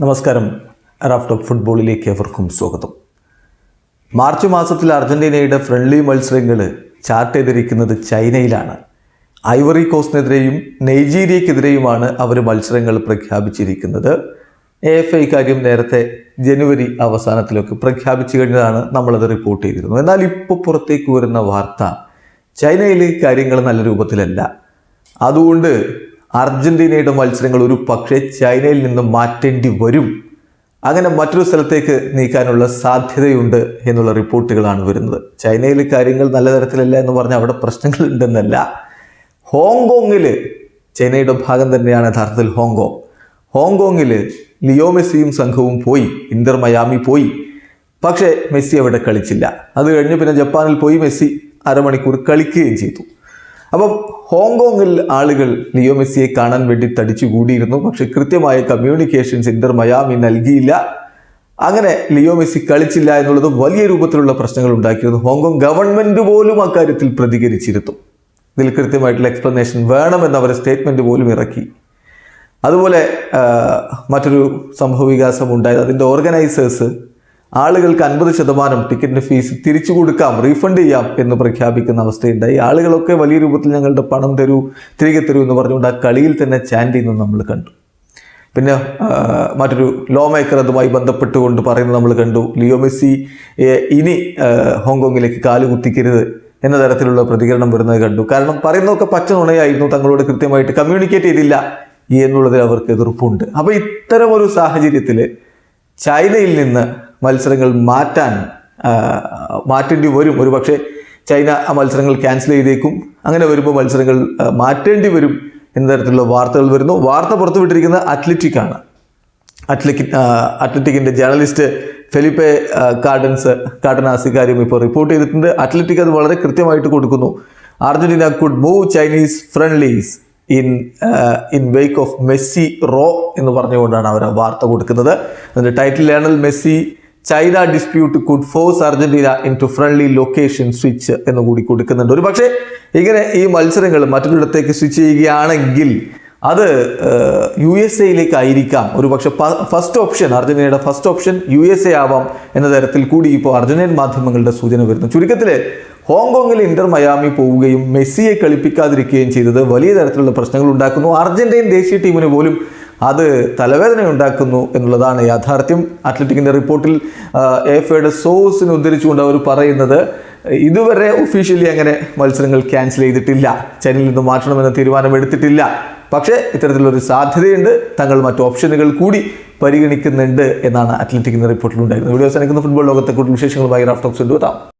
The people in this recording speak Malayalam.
നമസ്കാരം. റാഫ് ടോക്ക് ഫുട്ബോളിലേക്ക് ഏവർക്കും സ്വാഗതം. മാർച്ച് മാസത്തിൽ അർജന്റീനയുടെ ഫ്രണ്ട്ലി മത്സരങ്ങൾ ചാർട്ട് ചെയ്തിരിക്കുന്നത് ചൈനയിലാണ്. ഐവറി കോസ്റ്റിനെതിരെയും നൈജീരിയക്കെതിരെയുമാണ് അവർ മത്സരങ്ങൾ പ്രഖ്യാപിച്ചിരിക്കുന്നത്. എ എഫ് ഐ കാര്യം നേരത്തെ ജനുവരി അവസാനത്തിലൊക്കെ പ്രഖ്യാപിച്ചു കഴിഞ്ഞതാണ് നമ്മളത് റിപ്പോർട്ട് ചെയ്തിരുന്നു എന്നാൽ ഇപ്പോൾ പുറത്തേക്ക് വരുന്ന വാർത്ത ചൈനയിലെ കാര്യങ്ങൾ നല്ല രൂപത്തിലല്ല. അതുകൊണ്ട് അർജന്റീനയുടെ മത്സരങ്ങൾ ഒരു പക്ഷേ ചൈനയിൽ നിന്ന് മാറ്റേണ്ടി വരും. അങ്ങനെ മറ്റൊരു സ്ഥലത്തേക്ക് നീക്കാനുള്ള സാധ്യതയുണ്ട് എന്നുള്ള റിപ്പോർട്ടുകളാണ് വരുന്നത്. ചൈനയിൽ കാര്യങ്ങൾ നല്ല തരത്തിലല്ല എന്ന് പറഞ്ഞാൽ അവിടെ പ്രശ്നങ്ങൾ ഉണ്ടെന്നല്ല ഹോങ്കോങ്ങിൽ ചൈനയുടെ ഭാഗം തന്നെയാണ് യഥാർത്ഥത്തിൽ ഹോങ്കോങ്. ഹോങ്കോങ്ങിൽ ലിയോ മെസ്സിയും സംഘവും പോയി. ഇന്റർ മയാമി പോയി. പക്ഷേ മെസ്സി അവിടെ കളിച്ചില്ല. അത് കഴിഞ്ഞ് പിന്നെ ജപ്പാനിൽ പോയി മെസ്സി അരമണിക്കൂർ കളിക്കുകയും ചെയ്തു. അപ്പം ഹോങ്കോങ്ങിൽ ആളുകൾ ലിയോ മെസ്സിയെ കാണാൻ വേണ്ടി തടിച്ചു കൂടിയിരുന്നു. പക്ഷെ കൃത്യമായ കമ്മ്യൂണിക്കേഷൻ ഇന്റർ മയാമി നൽകിയില്ല. അങ്ങനെ ലിയോ മെസ്സി കളിച്ചില്ല എന്നുള്ളത് വലിയ രൂപത്തിലുള്ള പ്രശ്നങ്ങൾ ഉണ്ടാക്കിയിരുന്നു. ഹോങ്കോങ് ഗവൺമെന്റ് പോലും അക്കാര്യത്തിൽ പ്രതികരിച്ചിരുന്നു. ഇതിൽ കൃത്യമായിട്ടുള്ള എക്സ്പ്ലനേഷൻ വേണമെന്ന് അവർ സ്റ്റേറ്റ്മെന്റ് പോലും ഇറക്കി. അതുപോലെ മറ്റൊരു സംഭവ വികാസം ഉണ്ടായത് അതിന്റെ ഓർഗനൈസേഴ്സ് ആളുകൾക്ക് അൻപത് ശതമാനം ടിക്കറ്റിന്റെ ഫീസ് തിരിച്ചു കൊടുക്കാം റീഫണ്ട് ചെയ്യാം എന്ന് പ്രഖ്യാപിക്കുന്ന അവസ്ഥയുണ്ടായി. ആളുകളൊക്കെ വലിയ രൂപത്തിൽ ഞങ്ങളുടെ പണം തരൂ തിരികെ തരൂ എന്ന് പറഞ്ഞുകൊണ്ട് ആ കളിയിൽ തന്നെ ചാൻഡ് ചെയ്യുന്നത് നമ്മൾ കണ്ടു. പിന്നെ മറ്റൊരു ലോ മേക്കർ അതുമായി ബന്ധപ്പെട്ടുകൊണ്ട് പറയുന്നത് നമ്മൾ കണ്ടു. ലിയോ മെസ്സി ഇനി ഹോങ്കോങ്ങിലേക്ക് കാൽ കുത്തിക്കരുത് എന്ന തരത്തിലുള്ള പ്രതികരണം വരുന്നത് കണ്ടു. കാരണം പറയുന്നതൊക്കെ പച്ച നുണയായിരുന്നു തങ്ങളോട് കൃത്യമായിട്ട് കമ്മ്യൂണിക്കേറ്റ് ചെയ്തില്ല എന്നുള്ളതിൽ അവർക്ക് എതിർപ്പുണ്ട്. അപ്പോൾ ഇത്തരം ഒരു സാഹചര്യത്തിൽ ചൈനയിൽ നിന്ന് മത്സരങ്ങൾ മാറ്റാൻ മാറ്റേണ്ടി വരും. ഒരു പക്ഷേ ചൈന ആ മത്സരങ്ങൾ ക്യാൻസൽ ചെയ്തേക്കും. അങ്ങനെ വരുമ്പോൾ മത്സരങ്ങൾ മാറ്റേണ്ടി വരും എന്ന തരത്തിലുള്ള വാർത്തകൾ വരുന്നു. വാർത്ത പുറത്തുവിട്ടിരിക്കുന്നത് അത്ലറ്റിക് ആണ് അത്ലറ്റിക് അത്ലറ്റിക്കിന്റെ ജേർണലിസ്റ്റ് ഫെലിപ്പെ കാർഡൻസ് കാർഡനാസ് ഇക്കാര്യം ഇപ്പോൾ റിപ്പോർട്ട് ചെയ്തിട്ടുണ്ട്. അത്ലറ്റിക് അത് വളരെ കൃത്യമായിട്ട് കൊടുക്കുന്നു. Argentina could move Chinese friendlies in in wake of Messi row എന്ന് പറഞ്ഞുകൊണ്ടാണ് അവർ വാർത്ത കൊടുക്കുന്നത്. അതിന്റെ title Lionel Messi China dispute could force Argentina in to friendly location switch എന്ന് കൂടി കൊടുക്കുന്നുണ്ട്. ഒരു പക്ഷേ ഇങ്ങനെ ഈ മത്സരങ്ങൾ മറ്റൊരിടത്തേക്ക് സ്വിച്ച് ചെയ്യുകയാണെങ്കിൽ അത് യു എസ് എയിലേക്കായിരിക്കാം ഒരു പക്ഷെ ഫസ്റ്റ് ഓപ്ഷൻ അർജന്റീനയുടെ first option U S A ആവാം എന്ന തരത്തിൽ കൂടി ഇപ്പോൾ അർജന്റീൻ മാധ്യമങ്ങളുടെ സൂചന വരുന്നു. ചുരുക്കത്തിൽ ഹോങ്കോങ്ങിൽ ഇന്റർ മയാമി പോവുകയും മെസ്സിയെ കളിപ്പിക്കാതിരിക്കുകയും ചെയ്തത് വലിയ തരത്തിലുള്ള പ്രശ്നങ്ങൾ ഉണ്ടാക്കുന്നു. അർജന്റീൻ ദേശീയ ടീമിന് പോലും അത് തലവേദന ഉണ്ടാക്കുന്നു എന്നുള്ളതാണ് യാഥാർത്ഥ്യം. അത്ലറ്റിക്കിന്റെ റിപ്പോർട്ടിൽ എഫ് എയുടെ സോഴ്സിനെ ഉദ്ധരിച്ചുകൊണ്ട് അവർ പറയുന്നത് ഇതുവരെ ഒഫീഷ്യലി അങ്ങനെ മത്സരങ്ങൾ ക്യാൻസൽ ചെയ്തിട്ടില്ല. ചൈനയിൽ നിന്ന് മാറ്റണമെന്ന തീരുമാനം എടുത്തിട്ടില്ല പക്ഷേ ഇത്തരത്തിലൊരു സാധ്യതയുണ്ട്. തങ്ങൾ മറ്റു ഓപ്ഷനുകൾ കൂടി പരിഗണിക്കുന്നുണ്ട് എന്നാണ് അത്ലറ്റിക്കിന്റെ റിപ്പോർട്ടിൽ ഉണ്ടായിരുന്നത് വീഡിയോ അവസാനിക്കുന്ന. ഫുട്ബോൾ ലോകത്തെ കൂടുതൽ വിശേഷങ്ങൾ വിശേഷങ്ങളുമായി ടോക്സ് എത്താം